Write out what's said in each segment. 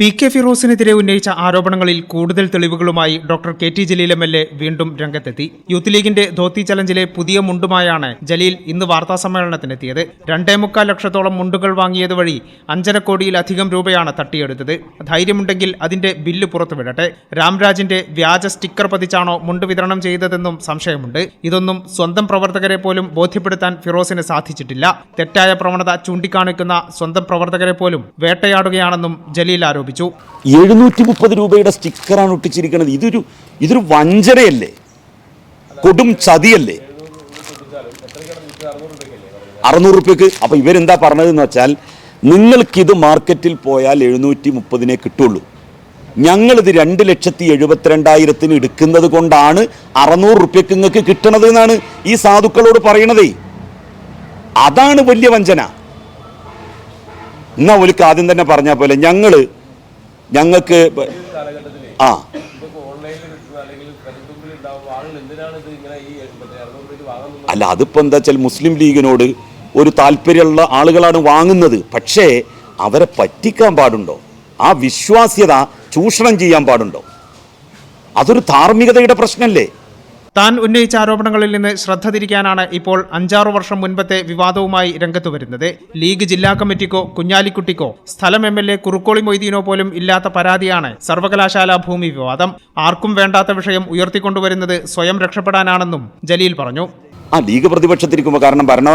P K ഫിറോസിനെതിരെ ഉന്നയിച്ച ആരോപണങ്ങളിൽ കൂടുതൽ തെളിവുകളുമായി doctor K T Jaleel M L A വീണ്ടും രംഗത്തെത്തി. യൂത്ത് ലീഗിന്റെ ധോത്തി ചലഞ്ചിലെ പുതിയ മുണ്ടുമായാണ് ജലീൽ ഇന്ന് വാർത്താസമ്മേളനത്തിനെത്തിയത്. രണ്ടേ മുക്കാൽ ലക്ഷത്തോളം മുണ്ടുകൾ വാങ്ങിയത് വഴി അഞ്ചര കോടിയിലധികം രൂപയാണ് തട്ടിയെടുത്തത്. ധൈര്യമുണ്ടെങ്കിൽ അതിന്റെ ബില്ല് പുറത്തുവിടട്ടെ. രാംരാജിന്റെ വ്യാജ സ്റ്റിക്കർ പതിച്ചാണോ മുണ്ട് വിതരണം ചെയ്തതെന്നും സംശയമുണ്ട്. ഇതൊന്നും സ്വന്തം പ്രവർത്തകരെ പോലും ബോധ്യപ്പെടുത്താൻ ഫിറോസിന് സാധിച്ചിട്ടില്ല. തെറ്റായ പ്രവണത ചൂണ്ടിക്കാണിക്കുന്ന സ്വന്തം പ്രവർത്തകരെ പോലും വേട്ടയാടുകയാണെന്നും ജലീൽ ആരോപിച്ചു. എഴുന്നൂറ്റി മുപ്പത് രൂപയുടെ സ്റ്റിക്കറാണ് ഒട്ടിച്ചിരിക്കുന്നത് ഇതൊരു ഇതൊരു വഞ്ചനയല്ലേ? കൊടും ചതിയല്ലേ? അറുന്നൂറ് റുപ്യക്ക്. അപ്പൊ ഇവരെന്താ പറഞ്ഞതെന്ന് വെച്ചാൽ നിങ്ങൾക്കിത് മാർക്കറ്റിൽ പോയാൽ എഴുന്നൂറ്റി മുപ്പതിനെ കിട്ടുള്ളൂ. ഞങ്ങളിത് രണ്ട് ലക്ഷത്തി എഴുപത്തിരണ്ടായിരത്തിന് എടുക്കുന്നത് കൊണ്ടാണ് അറുന്നൂറ് റുപ്യക്ക് നിങ്ങൾക്ക് കിട്ടണത് എന്നാണ് ഈ സാധുക്കളോട് പറയണതേ. അതാണ് വലിയ വഞ്ചന. എന്നാ ഒലിക്ക് ആദ്യം തന്നെ പറഞ്ഞ പോലെ ഞങ്ങൾ ഞങ്ങൾക്ക് ആ. അല്ല അതിപ്പോ എന്താ വെച്ചാൽ മുസ്ലിം ലീഗിനോട് ഒരു താല്പര്യമുള്ള ആളുകളാണ് വാങ്ങുന്നത്. പക്ഷേ അവരെ പറ്റിക്കാൻ പാടുണ്ടോ? ആ വിശ്വാസ്യത ചൂഷണം ചെയ്യാൻ പാടുണ്ടോ? അതൊരു ധാർമ്മികതയുടെ പ്രശ്നമല്ലേ? താൻ ഉന്നയിച്ച ആരോപണങ്ങളിൽ നിന്ന് ശ്രദ്ധ തിരിക്കാനാണ് ഇപ്പോൾ അഞ്ചാറു വർഷം മുൻപത്തെ വിവാദവുമായി രംഗത്തു വരുന്നത്. ലീഗ് ജില്ലാ കമ്മിറ്റിക്കോ കുഞ്ഞാലിക്കുട്ടിക്കോ സ്ഥലം എം എൽ എ കുറുക്കോളി മൊയ്തീനോ പോലും ഇല്ലാത്ത പരാതിയാണ് സർവകലാശാല ഭൂമി വിവാദം. ആർക്കും വേണ്ടാത്ത വിഷയം ഉയർത്തിക്കൊണ്ടുവരുന്നത് സ്വയം രക്ഷപ്പെടാനാണെന്നും ജലീൽ പറഞ്ഞു. ആ ലീഗ് പ്രതിപക്ഷത്തിരിക്കുമ്പോൾ കാരണം ഭരണ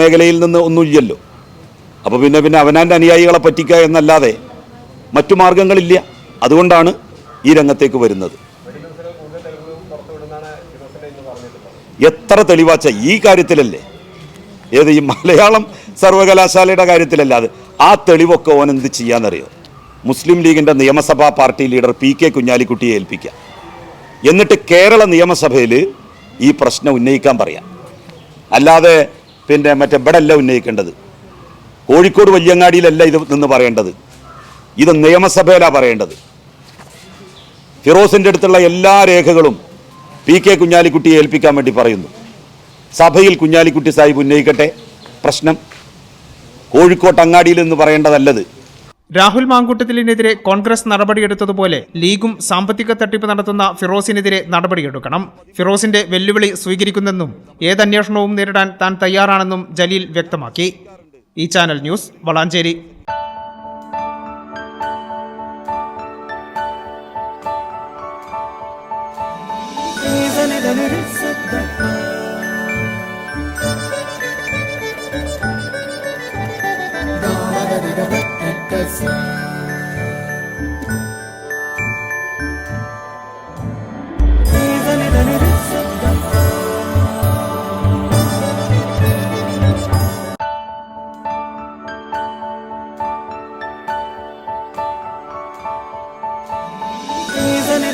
മേഖലയിൽ നിന്ന് ഒന്നുമില്ലല്ലോ. അപ്പോൾ പിന്നെ പിന്നെ അവനാന്റെ അനുയായികളെ പറ്റിക്കുക എന്നല്ലാതെ മറ്റു മാർഗങ്ങളില്ല. അതുകൊണ്ടാണ് ഈ രംഗത്തേക്ക് വരുന്നത്. എത്ര തെളിവാച്ച ഈ കാര്യത്തിലല്ലേ? ഏത് ഈ മലയാളം സർവകലാശാലയുടെ കാര്യത്തിലല്ല അത്? ആ തെളിവൊക്കെ ഓൻ എന്ത് ചെയ്യാന്നറിയോ? മുസ്ലിം ലീഗിന്റെ നിയമസഭാ പാർട്ടി ലീഡർ പി കെ കുഞ്ഞാലിക്കുട്ടിയെ ഏൽപ്പിക്കാം. എന്നിട്ട് കേരള നിയമസഭയിൽ ഈ പ്രശ്നം ഉന്നയിക്കാൻ പറയാം. അല്ലാതെ പിന്നെ മറ്റേ ഇവിടെ അല്ല ഉന്നയിക്കേണ്ടത്. കോഴിക്കോട് വല്യങ്ങാടിയിലല്ല ഇത് നിന്ന് പറയേണ്ടത്. ഇത് നിയമസഭയിലാണ് പറയേണ്ടത്. ഫിറോസിന്റെ അടുത്തുള്ള എല്ലാ രേഖകളും പി കെ കുഞ്ഞാലിക്കുട്ടിയെ ഏൽപ്പിക്കാൻ വേണ്ടി പറയുന്നു. സഭയിൽ കുഞ്ഞാലിക്കുട്ടി സാഹിബ് ഉന്നയിക്കട്ടെ? പ്രശ്നം. കോഴിക്കോട്ട് അങ്ങാടിയിൽ എന്ന് പറയേണ്ടതല്ലത്. രാഹുൽ മാങ്കൂട്ടത്തിലിനെതിരെ കോൺഗ്രസ് നടപടിയെടുത്തതുപോലെ ലീഗും സാമ്പത്തിക തട്ടിപ്പ് നടത്തുന്ന ഫിറോസിനെതിരെ നടപടിയെടുക്കണം. ഫിറോസിന്റെ വെല്ലുവിളി സ്വീകരിക്കുന്നെന്നും ഏതന്വേഷണവും നേരിടാൻ താൻ തയ്യാറാണെന്നും ജലീൽ വ്യക്തമാക്കി. ഈ channel news Valanchery. دلالي تصدق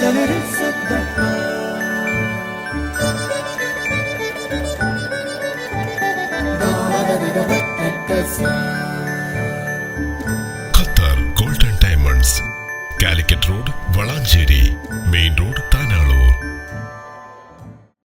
Döneriz sedda Christmas.